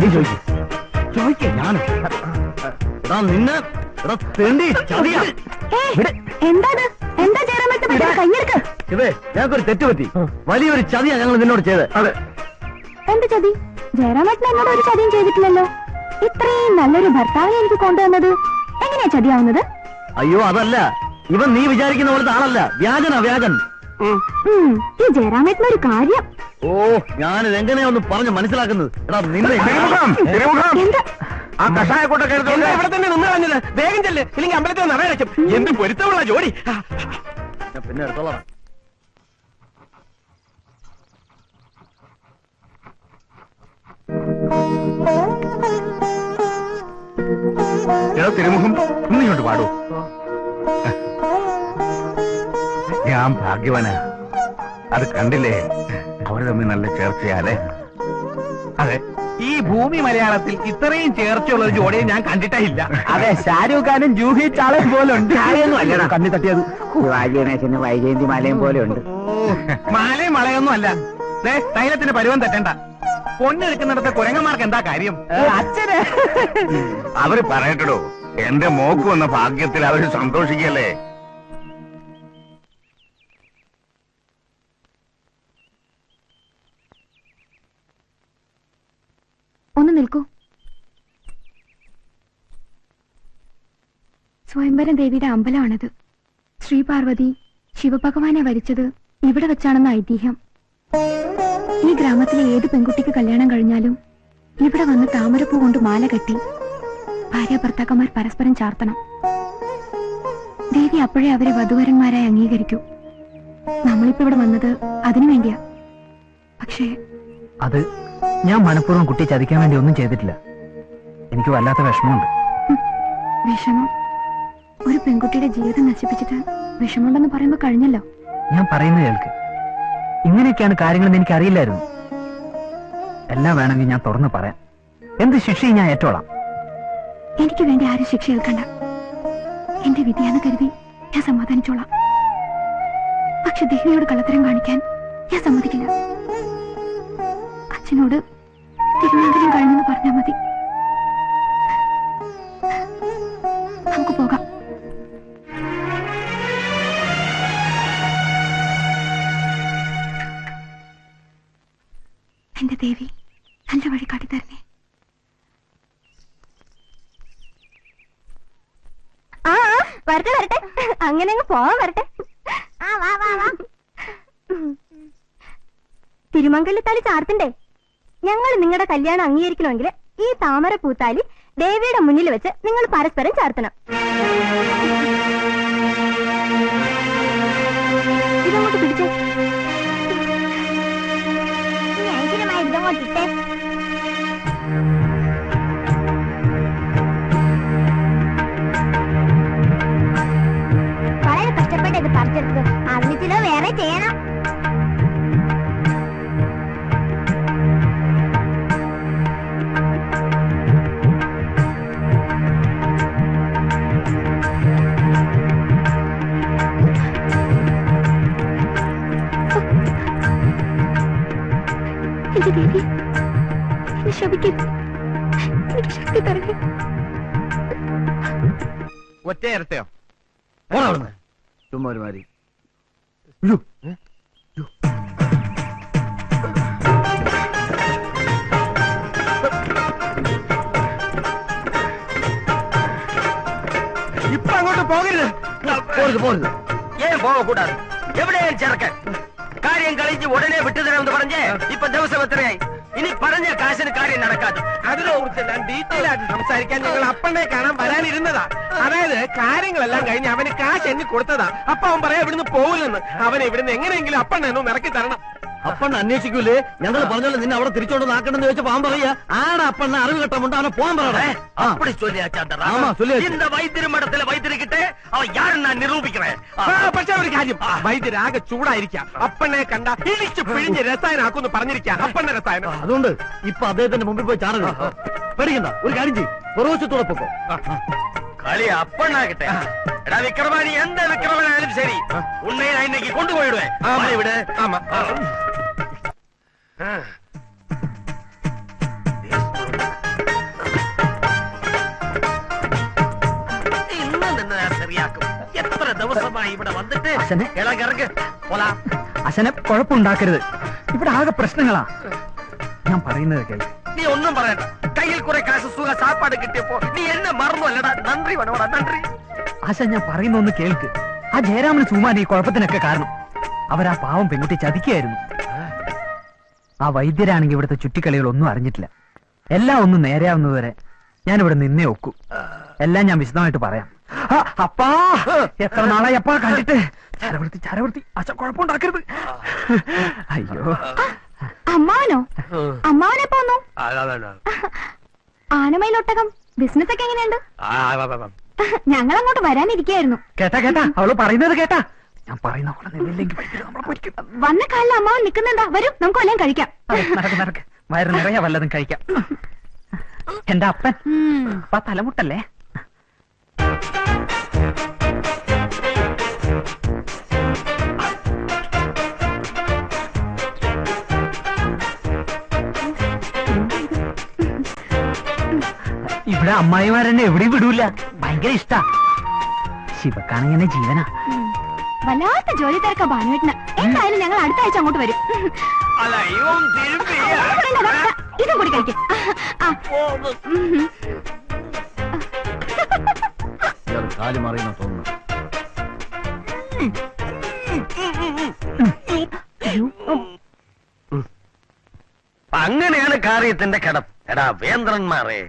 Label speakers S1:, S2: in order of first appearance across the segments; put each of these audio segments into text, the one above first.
S1: നീ ചോദിക്കും. ചോദിക്കേ ഞാൻ എടാ നിന്നെ എടാ തെണ്ടി ചതിയാ. വിട്.
S2: എന്താ എന്താ ജയറാമേട്ട കയ്യെടുക്ക
S1: ഇവേ ഞങ്ങൾക്കൊരു തെറ്റ് പറ്റി. വലിയൊരു ചതിയാ ഞങ്ങൾ നിന്നോട് ചെയ്ത് അതെ.
S2: എന്ത് ചതി? ജയറാമേട്ടൻ എന്നോട് ഒരു ചതിയും ചെയ്തിട്ടില്ലല്ലോ. ഇത്രയും നല്ലൊരു ഭർത്താവിനെ എനിക്ക് കൊണ്ടുവന്നത്. എങ്ങനെയാ ചതിയാവുന്നത്?
S1: അയ്യോ അതല്ല. ഇവൻ നീ വിചാരിക്കുന്ന പോലത്തെ ആളല്ല. വ്യാജനാ വ്യാജൻ.
S2: ഉം, ഈ ജയറാമേട്ടൻ ഒരു കാര്യം.
S1: ഓ ഞാനിത് എങ്ങനെയാ ഒന്ന് പറഞ്ഞ് മനസ്സിലാക്കുന്നത്? എടാ നിന്നെ
S3: ആ കഷായ കൂട്ടൊക്കെ
S4: ഇവിടെ തന്നെ നിന്ന് കളഞ്ഞത്? വേഗം ചെല്ല്. ഇല്ലെങ്കിൽ അമ്പലത്തിൽ നിറയടക്കും എന്ത് പൊരുത്തമുള്ള ജോഡി
S1: ഞാൻ പിന്നെ എടുത്തോളാം.
S3: എടാ തിരുമുഖം ഒന്ന് ഇങ്ങോട്ട് പാടൂ. ഞാൻ ഭാഗ്യവാനാ. അത് കണ്ടില്ലേ? അവർ തമ്മിൽ നല്ല ചേർച്ചയാലേ
S4: അതെ. ഈ ഭൂമി മലയാളത്തിൽ ഇത്രയും ചേർച്ചയുള്ള ഒരു ജോഡിയെ ഞാൻ കണ്ടിട്ടേ ഇല്ല.
S1: അതെ ഷാരൂഖ് ഖാനും ജൂഹി ചാളയും പോലെ ഉണ്ട്. കണ്ണി തട്ടിയത്
S5: ശിവാജി വൈജയന്തി മലയും പോലെ ഉണ്ട്.
S4: മലയും മലയൊന്നും അല്ല. തൈലത്തിന്റെ പരുവം തെറ്റണ്ട. പൊണ്ണെടുക്കുന്നിടത്തെ കുരങ്ങന്മാർക്ക് എന്താ കാര്യം?
S1: അച്ഛനെ.
S3: അവർ പറയട്ടോ എന്റെ മോക്ക് വന്ന ഭാഗ്യത്തിൽ അവർ സന്തോഷിക്കല്ലേ?
S2: ഒന്ന് നിൽക്കൂ. സ്വയംവരം ദേവിയുടെ അമ്പലമാണത്. ശ്രീപാർവതി ശിവഭഗവാനെ വരിച്ചത് ഇവിടെ വെച്ചാണെന്ന ഐതിഹ്യം. ഈ ഗ്രാമത്തിലെ ഏത് പെൺകുട്ടിക്ക് കല്യാണം കഴിഞ്ഞാലും ഇവിടെ വന്ന് താമരപ്പൂ കൊണ്ട് മാല കെട്ടി ഭാര്യ ഭർത്താക്കന്മാർ പരസ്പരം ചാർത്തണം. ദേവി അപ്പോഴേ അവരെ വധുവരന്മാരായി അംഗീകരിക്കൂ. നമ്മളിപ്പോ ഇവിടെ വന്നത് അതിനു വേണ്ടിയാ. പക്ഷേ
S5: അത് ഞാൻ മനഃപൂർവം കുട്ടി ചതിക്കാൻ വേണ്ടി ഒന്നും ചെയ്തിട്ടില്ല. എനിക്ക് വല്ലാത്ത വിഷമമുണ്ട്.
S2: വിഷമം? ഒരു പെൺകുട്ടിയുടെ ജീവിതം നശിപ്പിച്ചിട്ട് വിഷമമുണ്ടെന്ന് പറയുമ്പോ കഴിഞ്ഞല്ലോ.
S5: ഞാൻ പറയുന്നത് കേൾക്ക്. ഇങ്ങനെയൊക്കെയാണ് കാര്യങ്ങളെന്ന് എനിക്ക് അറിയില്ലായിരുന്നു എല്ലാം വേണമെങ്കിൽ ഞാൻ തുറന്നു പറയാം. എന്ത് ശിക്ഷയും ഞാൻ ഏറ്റോളാം.
S2: എനിക്ക് വേണ്ടി ആരും ശിക്ഷ ഏൽക്കണ്ട. എന്റെ വിധിയാന്ന് കരുതി ഞാൻ സമാധാനിച്ചോളാം. പക്ഷെ ദേവിയോട് കള്ളത്തരം കാണിക്കാൻ ഞാൻ സമ്മതിക്കില്ല. അച്ഛനോട് തിരുവനന്തപുരം കഴിഞ്ഞെന്ന് പറഞ്ഞാൽ മതി. നമുക്ക് പോകാം. എന്റെ ദേവി നല്ല വഴി കാട്ടിത്തരണേ ആ ആ, വരട്ടെ വരട്ടെ. അങ്ങനെ അങ്ങ് പോവാൻ വരട്ടെ. ആ വാ വാ വാ. തിരുമംഗലത്താലി ചാർത്തണ്ടേ? ഞങ്ങൾ നിങ്ങളുടെ കല്യാണം അംഗീകരിക്കണമെങ്കിൽ ഈ താമര പൂത്താലി ദേവിയുടെ മുന്നിൽ വെച്ച് നിങ്ങൾ പരസ്പരം ചാർത്തണം. ഇതങ്ങോട്ട് പിടിച്ചേ.
S4: ഒറ്റ ഇരട്ടയോ
S1: ചുമ്മാ ഒരു മാതിരി
S4: இப்ப அங்கோட்டு போகிறது
S1: போறது போறது
S6: ஏன் போக கூடாது எவ்வளவு சரக்கு காரியம் கழிஞ்சு உடனே விட்டுதரேன் வந்து பறஞ்சே இப்ப தவசம் எத்தனை ഇനി പറഞ്ഞ കാശിന് കാര്യം നടക്കാതെ.
S4: അതിനെ കുറിച്ച് ഞാൻ ഡീറ്റെയിൽ ആയിട്ട് സംസാരിക്കാൻ ഞങ്ങൾ അപ്പനെ കാണാൻ വരാനിരുന്നതാ. അതായത് കാര്യങ്ങളെല്ലാം കഴിഞ്ഞ് അവന് കാശ് എണ്ണി കൊടുത്തതാ. അപ്പൊ അവൻ പറയാ ഇവിടുന്ന് പോകില്ലെന്ന് അവൻ ഇവിടുന്ന് എങ്ങനെയെങ്കിലും അപ്പണ്ണ ഒന്ന് ഇറക്കി തരണം.
S1: അപ്പണ്ണ അന്വേഷിക്കൂലേ ഞങ്ങൾ പറഞ്ഞോളൂ നിന്നെ അവിടെ തിരിച്ചോണ്ട് നാക്കണ്ടെന്ന് ചോദിച്ച പാവം പറയാ ആടെ അപ്പണ്ണ അറിവ് കെട്ടമുണ്ട് അവനെ പോകാൻ പറയണേ ആ.
S6: அப்படி சொல்லியாச்சு அந்த
S1: ஆமா,
S6: ராமன்.
S1: சொல்லியாச்சு.
S6: இந்த வைத்திரு மடத்துல வைத்திருக்கிட்டு அவன் யாருன்னு நான் நிரூபிக்கிறேன்
S4: ആ, പക്ഷെ ഒരു കാര്യം വൈദ്യരാകെ ചൂടായിരിക്കാം അപ്പനെ കണ്ട ഇടിച്ച് പിഴിഞ്ഞ് രസായനാക്കുമെന്ന് പറഞ്ഞിരിക്കാം അപ്പണ്ണ രസായനം
S1: അതുകൊണ്ട് ഇപ്പൊ അദ്ദേഹത്തിന്റെ മുമ്പിൽ പോയി ചാടരുത് പേടിക്കണ്ട ഒരു കാര്യം ചെയ്യും പുറവശത്തോടെ പൊക്കോ
S6: களி அப்பண்ணாகிட்ட எடா விக்ரமா நீ எந்த விக்ரமனாலும் சரி உன்னை நான் இன்னைக்கு கொண்டு போயிடுவேன்
S4: ஆமா.
S6: வாயை விடு
S4: ஆமா
S6: എത്ര ദിവസമായി ഇവിടെ വന്നിട്ട്? ഇളകിറങ്ങ് പോലാം.
S5: അച്ഛനെ കുഴപ്പമുണ്ടാക്കരുത്. ഇവിടെ ആകെ പ്രശ്നങ്ങളാ. ഞാൻ പറയുന്നത് കേൾക്കും
S6: നീ ഒന്നും പറയണ്ട. കയ്യിൽ കുറെ കാശ് സുഖ സാപ്പാട് കിട്ടിയപ്പോ നീ എന്നെ മറന്നു അല്ലടാ. നന്ദി വേണോടാ നന്ദി.
S5: ആശ ഞാൻ പറയുന്ന ഒന്ന് കേൾക്ക്. ആ ജയരാമന് ചുമ്മാ ഈ കുഴപ്പത്തിനൊക്കെ കാരണം. അവരാ പാവം പെൺകുട്ടി ചതിക്കായിരുന്നു ആ വൈദ്യരാണെങ്കിൽ ഇവിടുത്തെ ചുറ്റിക്കളികളൊന്നും അറിഞ്ഞിട്ടില്ല. എല്ലാം ഒന്ന് നേരെയാവുന്നതുവരെ ഞാൻ ഇവിടെ നിന്നേ ഒക്കൂ. എല്ലാം ഞാൻ വിശദമായിട്ട് പറയാം. അപ്പാ! എത്ര നാളായി അപ്പാ കണ്ടിട്ട്? ചരവൃത്തി ചരവൃത്തി. അച്ഛൻ കുഴപ്പമുണ്ടാക്കരുത്. അയ്യോ.
S2: അമ്മാവനോ? അമ്മാവനെ പോന്നു ആനമയിലൊട്ടകം. ബിസിനസ് ഒക്കെ എങ്ങനെയുണ്ട് ഞങ്ങൾ അങ്ങോട്ട് വരാനിരിക്കായിരുന്നു
S5: കേട്ടാ കേട്ടാ. അവൾ പറയുന്നത് കേട്ടാ. ഞാൻ പറയുന്ന പോലെ നിന്നില്ലെങ്കിൽ
S2: വന്ന കാലിൽ അമ്മാവൻ നിൽക്കുന്നുണ്ടാ? വരും നമുക്ക് വല്ലതും കഴിക്കാം.
S5: വയറ് നിറയെ വല്ലതും കഴിക്കാം. എന്റെ അപ്പൻ. അപ്പ തലമുട്ടല്ലേ? ഇവിടെ അമ്മായിമാരെന്നെ എവിടെയും വിടൂല. ഭയങ്കര ഇഷ്ടാ. ശിവക്കാണ് ഇങ്ങനെ ജീവനാ.
S2: വല്ലാത്ത ജോലി തിരക്ക ഭാനുവേട്ടന്. എന്തായാലും ഞങ്ങൾ അടുത്ത ആഴ്ച അങ്ങോട്ട് വരും. ഇതും കൂടി കഴിക്കും.
S6: അങ്ങനെയാണ് കാര്യത്തിന്റെ കടം എടാ വേന്ദ്രന്മാരെ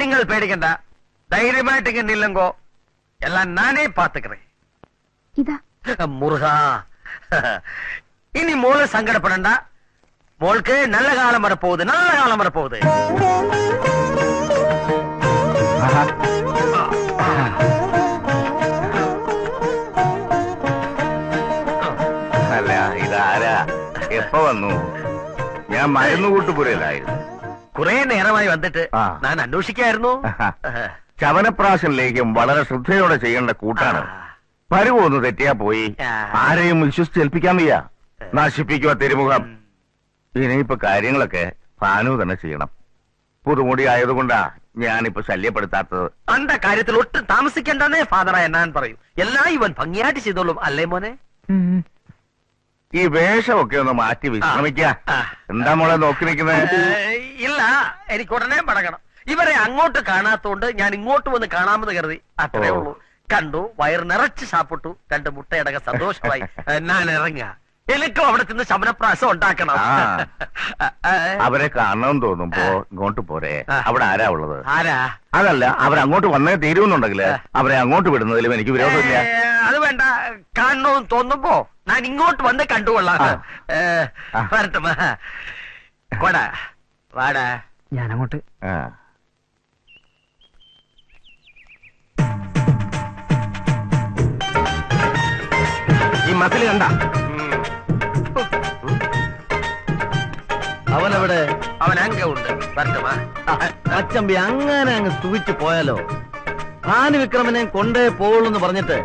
S6: നിങ്ങൾ പേടിക്കണ്ട. ധൈര്യമായിട്ട് കണ്ടില്ലെങ്കോ എല്ലാം നാനേ പാത്തുക്കറേ.
S2: ഇതാ.
S6: മുറുക. ഇനി മോൾ സങ്കടപ്പെടണ്ട. മോൾക്ക് നല്ല കാലം വരപ്പോകുത് നല്ല കാലം വരപ്പോകുത്
S3: അല്ല ഇതാരാ? എപ്പോ വന്നു? ഞാൻ മരുന്ന് കൂട്ടുപുരയിലായിരുന്നു
S6: കുറെ നേരമായി വന്നിട്ട്. ഞാൻ അന്വേഷിക്കായിരുന്നു.
S3: ചവനപ്രാശനിലേക്കും വളരെ ശ്രദ്ധയോടെ ചെയ്യേണ്ട കൂട്ടാണ്. പരുവൊന്ന് തെറ്റിയാ പോയി.
S6: ആരെയും
S3: ആരെയും വിശ്വസിച്ചേൽപ്പിക്കാൻ വയ്യ. നശിപ്പിക്കുക തിരുമുഖം. ഇനിയിപ്പൊ കാര്യങ്ങളൊക്കെ ഭാനു തന്നെ ചെയ്യണം. പുതുമുടി ആയതുകൊണ്ടാ ഞാനിപ്പോ ശല്യപ്പെടുത്താത്തത്.
S6: അന്റെ കാര്യത്തിൽ ഒട്ടും താമസിക്കണ്ടെന്നേ ഫാദറായ ഞാൻ പറയും. എല്ലാം ഇവൻ ഭംഗിയായിട്ട് ചെയ്തോളും അല്ലേ മോനെ?
S3: ഈ വേഷമൊക്കെ ഒന്ന് മാറ്റി വിശ്രമിക്ക. എന്താ മോളെ നോക്കി നിൽക്കുന്നത്
S6: ഇല്ല എനിക്ക് ഉടനെ പടങ്ങണം ഇവരെ അങ്ങോട്ട് കാണാത്തോണ്ട് ഞാൻ ഇങ്ങോട്ട് വന്ന് കാണാമെന്ന് കരുതി. അത്രേ ഉള്ളൂ. കണ്ടു വയർ നിറച്ച് സാപ്പിട്ടു രണ്ട് മുട്ടയടക്കം സന്തോഷമായി. ഞാൻ ഇറങ്ങ എനിക്കും അവിടെ നിന്ന് ശമനപ്രാസം ഉണ്ടാക്കണം.
S3: അവരെ കാണണം തോന്നുമ്പോ ഇങ്ങോട്ട് പോരെ. അവിടെ ആരാ ഉള്ളത്?
S6: ആരാ?
S3: അതല്ല അവരങ്ങോട്ട് വന്നേ തീരുമെന്നുണ്ടെങ്കിൽ അവരെ അങ്ങോട്ട് വിടുന്നതിലും എനിക്ക് വിരോധമില്ല.
S6: അത് വേണ്ട. കാണണമെന്ന് തോന്നുമ്പോ ഞാൻ ഇങ്ങോട്ട് വന്ന് കണ്ടുകൊള്ളാം. വരട്ടെ വാടാ.
S5: ഞാനങ്ങോട്ട്.
S3: ആ.
S1: ഈ മസിൽ കണ്ട. അവനവിടെ
S6: അവൻ അങ്ങ ഉണ്ട്.
S1: അച്ചമ്പി അങ്ങനെ അങ്ങ് സ്തുവിച്ചു പോയാലോ? ഭാനു വിക്രമനെ കൊണ്ടേ പോവുള്ളൂ എന്ന് പറഞ്ഞിട്ട്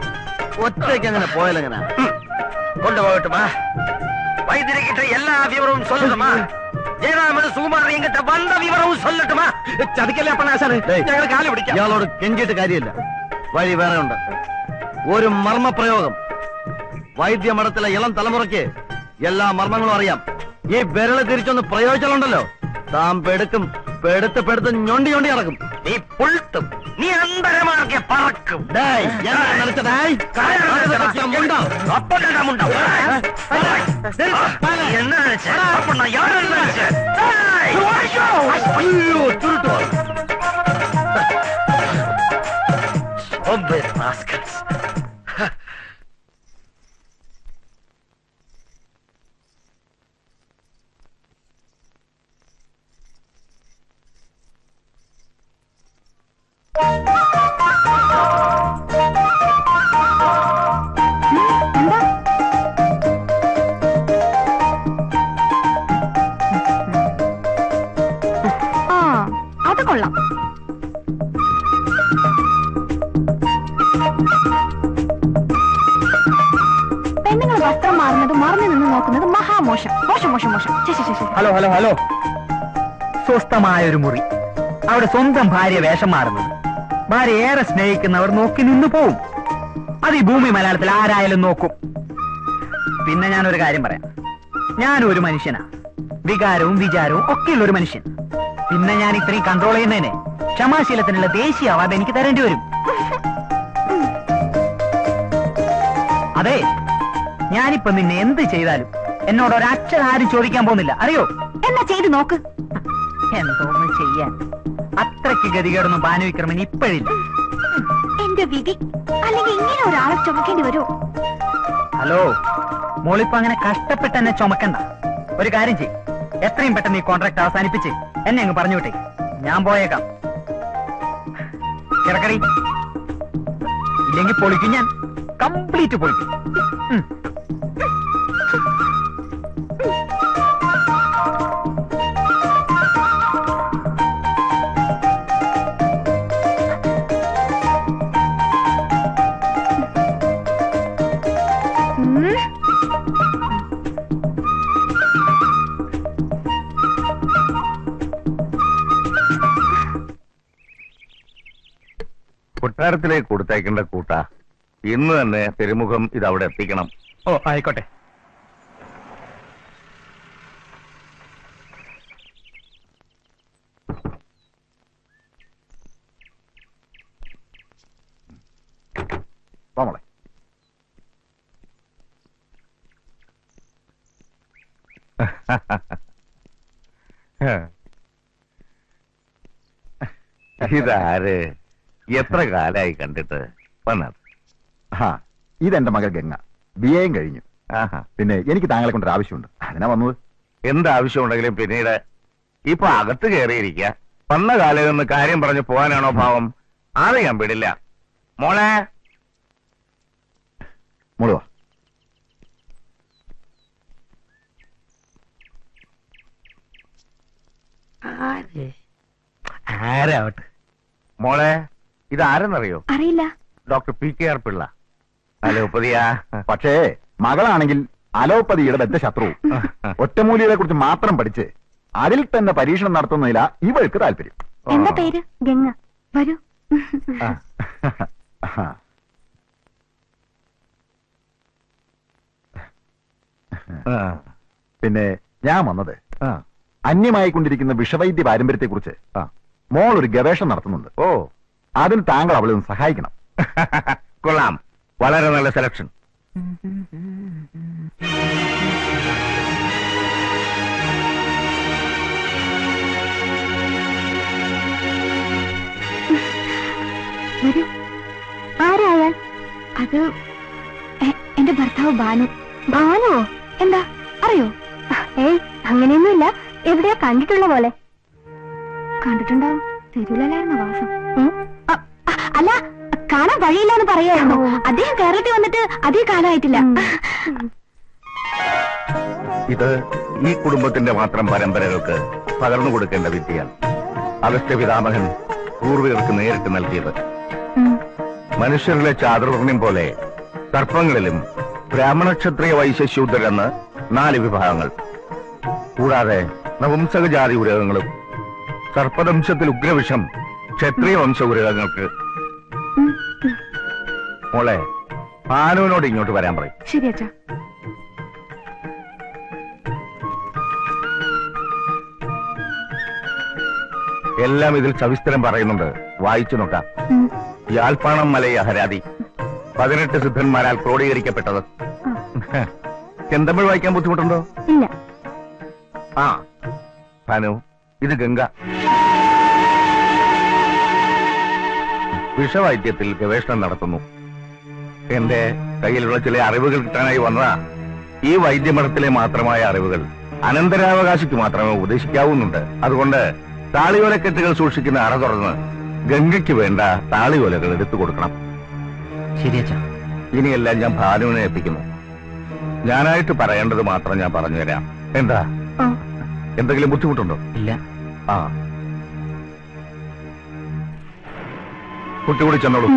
S1: ഒറ്റയ്ക്ക് അങ്ങനെ പോയാലെങ്ങനെ?
S4: കൊണ്ടുപോകട്ടുമാ வைத்திரி
S1: എല്ലാ
S4: വിവരവും സ്വന്തമാ ഞങ്ങളോട്
S1: അപ്പണാശാനെ കെഞ്ചിയിട്ട് കാര്യമില്ല. വഴി വേറെ ഉണ്ട്. ഒരു മർമ്മപ്രയോഗം. വൈദ്യമഠത്തിലെ ഇളം തലമുറയ്ക്ക് എല്ലാ മർമ്മങ്ങളും അറിയാം ഈ വിരല് തിരിച്ചൊന്ന് പ്രയോഗിച്ചാലുണ്ടല്ലോ താൻ പെടുക്കും പെടുത്ത് പെടുത്ത് ഞൊണ്ടി ഞൊണ്ടി ഇറക്കും
S6: நீ புல்த்தும் நீ அந்தரமாக பறக்கும்
S1: ഡേയ്,
S2: വസ്ത്രം മാറുന്നത് മറന്നു നിന്ന് നോക്കുന്നത് മഹാമോശം. മോശം മോശം മോശം.
S5: Hello hello hello. സ്വസ്ഥമായ ഒരു മുറി. അവിടെ സ്വന്തം ഭാര്യ വേഷം മാറുന്നത്. ഭാര്യ ഏറെ സ്നേഹിക്കുന്നവർ നോക്കി നിന്നു പോവും. അത് ഈ ഭൂമി മലയാളത്തിൽ ആരായാലും നോക്കും. പിന്നെ ഞാൻ ഒരു കാര്യം പറയാം. ഞാനും ഒരു മനുഷ്യനാ. വികാരവും വിചാരവും ഒക്കെയുള്ള ഒരു മനുഷ്യൻ. പിന്നെ ഞാൻ ഇത്രയും കൺട്രോൾ ചെയ്യുന്നതിന് ക്ഷമാശീലത്തിനുള്ള ദേശീയ അവാർഡ് എനിക്ക് തരേണ്ടി വരും. അതെ ഞാനിപ്പോ നിന്നെ എന്ത് ചെയ്താലും എന്നോട് ഒരക്ഷരം ആരും ചോദിക്കാൻ പോകുന്നില്ല. അറിയോ?
S2: എന്നാ ചെയ്തു നോക്ക്.
S5: എന്തോന്ന് ചെയ്യാൻ? അത്രയ്ക്ക് ഗതികേടൊന്നും ഭാനുവിക്രമൻ ഇപ്പോഴില്ല.
S2: എന്റെ വിധി അല്ലെങ്കിൽ ഇങ്ങനെ ഒരാളെ ചുമക്കേണ്ടി വരുമോ
S5: ഹലോ മോളിപ്പോ അങ്ങനെ കഷ്ടപ്പെട്ട് എന്നെ ചുമക്കണ്ട. ഒരു കാര്യം ചെയ് എത്രയും പെട്ടെന്ന് ഈ കോൺട്രാക്ട് അവസാനിപ്പിച്ച് എന്നെ അങ്ങ് പറഞ്ഞു വിട്ടേ ഞാൻ പോയേക്കാം. കിടക്കറി ഇല്ലെങ്കിൽ പൊളിക്കും ഞാൻ. കംപ്ലീറ്റ് പൊളിക്കും.
S3: കൊട്ടാരത്തിലേക്ക് കൊടുത്തയക്കേണ്ട കൂട്ട. ഇന്ന് തന്നെ തിരുമുഖം ഇത് അവിടെ എത്തിക്കണം.
S5: ഓ ആയിക്കോട്ടെ.
S3: പോമളെ ഇതാര്? എത്ര കാലായി കണ്ടിട്ട് വന്നത്?
S7: ആ ഇതെന്റെ മകൾ ഗംഗ. ബി എയും കഴിഞ്ഞു.
S3: ആഹാ.
S7: പിന്നെ എനിക്ക് താങ്കളെ കൊണ്ടൊരു ആവശ്യമുണ്ട്. അതിനാ വന്നത്.
S3: എന്താവശ്യമുണ്ടെങ്കിലും പിന്നീട് ഇപ്പൊ അകത്ത് കയറിയിരിക്ക വന്ന കാലം നിന്ന് കാര്യം പറഞ്ഞു പോകാനാണോ ഭാവം? അത് ഞാൻ വിടില്ല. മോളെ?
S7: മോളുവാ
S5: ആരാവട്ടെ?
S3: മോളെ? ഇത് ആരെന്നറിയോ
S2: അറിയില്ല.
S3: Doctor P K R Pillai. അലോപ്പതിയാ.
S7: പക്ഷേ മകളാണെങ്കിൽ അലോപ്പതിയുടെ ബദ്ധ ശത്രു ഒറ്റമൂലികളെ കുറിച്ച് മാത്രം പഠിച്ച് അതിൽ തന്നെ പരീക്ഷണം നടത്തുന്നതില ഇവൾക്ക് താല്പര്യം.
S2: എന്താ പേര്? ഗംഗ. വരൂ.
S7: പിന്നെ ഞാൻ വന്നത്. അന്യമായിക്കൊണ്ടിരിക്കുന്ന വിഷവൈദ്യ പാരമ്പര്യത്തെ കുറിച്ച് മോൾ ഒരു ഗവേഷണം നടത്തുന്നുണ്ട്.
S3: ഓ.
S7: അതിന് താങ്കൾ അവളെ ഒന്ന് സഹായിക്കണം.
S3: കൊള്ളാം. വളരെ നല്ല സെലക്ഷൻ.
S2: വരൂ. ആരായാൽ അത് എന്റെ ഭർത്താവ് ബാനു ബാനുവോ എന്താ? അറിയോ? ഏയ് അങ്ങനെയൊന്നുമില്ല. എവിടെയാ കണ്ടിട്ടുള്ള പോലെ? കണ്ടിട്ടുണ്ടാവും. തെരുവിലല്ലായിരുന്നു വാസം. അല്ല കാണാൻ വഴിയില്ലെന്ന് പറയായിരുന്നു അദ്ദേഹം കേരളത്തിൽ വന്നിട്ട് അധികം കാലമായിട്ടില്ല.
S3: ഇത് ഈ കുടുംബത്തിന്റെ മാത്രം പരമ്പരകൾക്ക് പകർന്നു കൊടുക്കേണ്ട വിദ്യയാണ്. അവസ്ഥ പിതാമഹൻ പൂർവികർക്ക് നേരിട്ട് നൽകിയത്. മനുഷ്യരിലെ ചാതുർവർണ്യം പോലെ സർപ്പങ്ങളിലും ബ്രാഹ്മണ ക്ഷത്രിയ വൈശ്യ ശൂദ്രരെന്ന് നാല് വിഭാഗങ്ങൾ. കൂടാതെ നവംസകജാതി ഉരകങ്ങളും സർപ്പദംശത്തിൽ ഉഗ്രവിഷം ക്ഷത്രിയ വംശ ഉരകങ്ങൾക്ക് മോളെ ഭാനുവിനോട് ഇങ്ങോട്ട് വരാൻ പറയും.
S2: ശരി അച്ഛാ.
S3: എല്ലാം ഇതിൽ സവിസ്തരം പറയുന്നുണ്ട്. വായിച്ചു നോക്കാം. യാൽപ്പാണം മലയ ഹരാതി പതിനെട്ട് സിദ്ധന്മാരാൽ ക്രോഡീകരിക്കപ്പെട്ടത്. ചെന്തമിഴ് വായിക്കാൻ ബുദ്ധിമുട്ടുണ്ടോ?
S2: ഇല്ല.
S3: ആ ഭാനു ഇത് ഗംഗ. വിഷവൈദ്യത്തിൽ ഗവേഷണം നടത്തുന്നു. എന്റെ കയ്യിലുള്ള ചില അറിവുകൾ കിട്ടാനായി വന്നതാ. ഈ വൈദ്യമഠത്തിലെ മാത്രമായ അറിവുകൾ. അനന്തരാവകാശിക്ക് മാത്രമേ ഉപദേശിക്കാവുന്നുണ്ട്. അതുകൊണ്ട് താളിയോലക്കെട്ടുകൾ സൂക്ഷിക്കുന്ന അറ തുറന്ന് ഗംഗയ്ക്ക് വേണ്ട താളിയോലകൾ എടുത്തു കൊടുക്കണം.
S5: ശരിയച്ചാ
S3: ഇനിയെല്ലാം ഞാൻ ഭാനുവിനെ എത്തിക്കുന്നു ഞാനായിട്ട് പറയേണ്ടത് മാത്രം ഞാൻ പറഞ്ഞുതരാം. എന്താ. എന്തെങ്കിലും ബുദ്ധിമുട്ടുണ്ടോ?
S5: ഇല്ല.
S3: ആ. കുട്ടി കൂടി ചെന്നോളൂ.